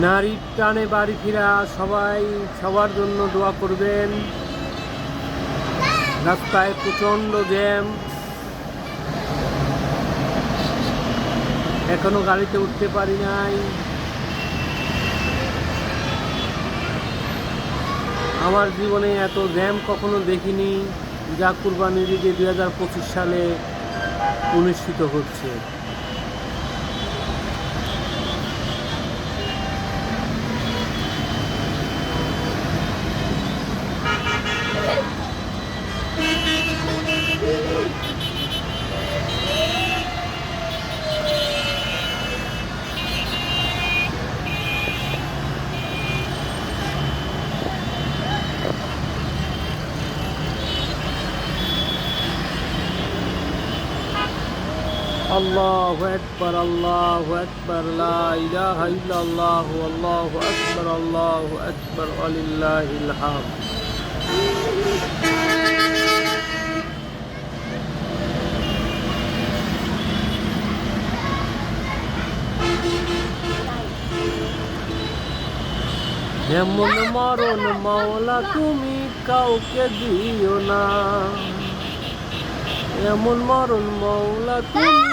নারীর টানে বাড়ি ফিরা, সবাই সবার জন্য দোয়া করবেন। রাস্তায় প্রচণ্ড জ্যাম। এখনও গাড়িতে উঠতে পারি নাই। আমার জীবনে এত জ্যাম কখনো দেখিনি। যা কুরবানির ঈদে দুই হাজার পঁচিশ সালে অনুষ্ঠিত হচ্ছে। الله أكبر الله أكبر لا إله إلا الله والله أكبر الله أكبر ولله الحمد এমন মরণ মাওলা তুমি কাউকে দিও না এমন মরণ মাওলা তুমি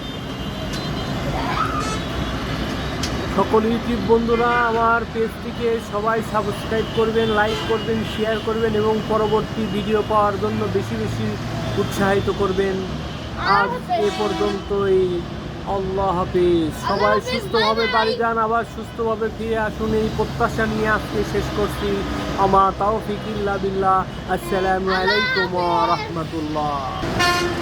সকল ইউটিউব বন্ধুরা আমার পেজটিকে সবাই সাবস্ক্রাইব করবেন লাইক করবেন শেয়ার করবেন এবং পরবর্তী ভিডিও পাওয়ার জন্য বেশি বেশি উৎসাহিত করবেন। আজ এ পর্যন্ত পর্যন্তই। আল্লাহ হাফিজ। সবাই সুস্থভাবে বাড়ি যান আবার সুস্থভাবে ফিরে আসুন। এই প্রত্যাশা নিয়ে আজকে শেষ করছি। আমার তাও ফিকিল্লা বিল্লাহ। আসসালামু আলাইকুম রাহমাতুল্লাহ।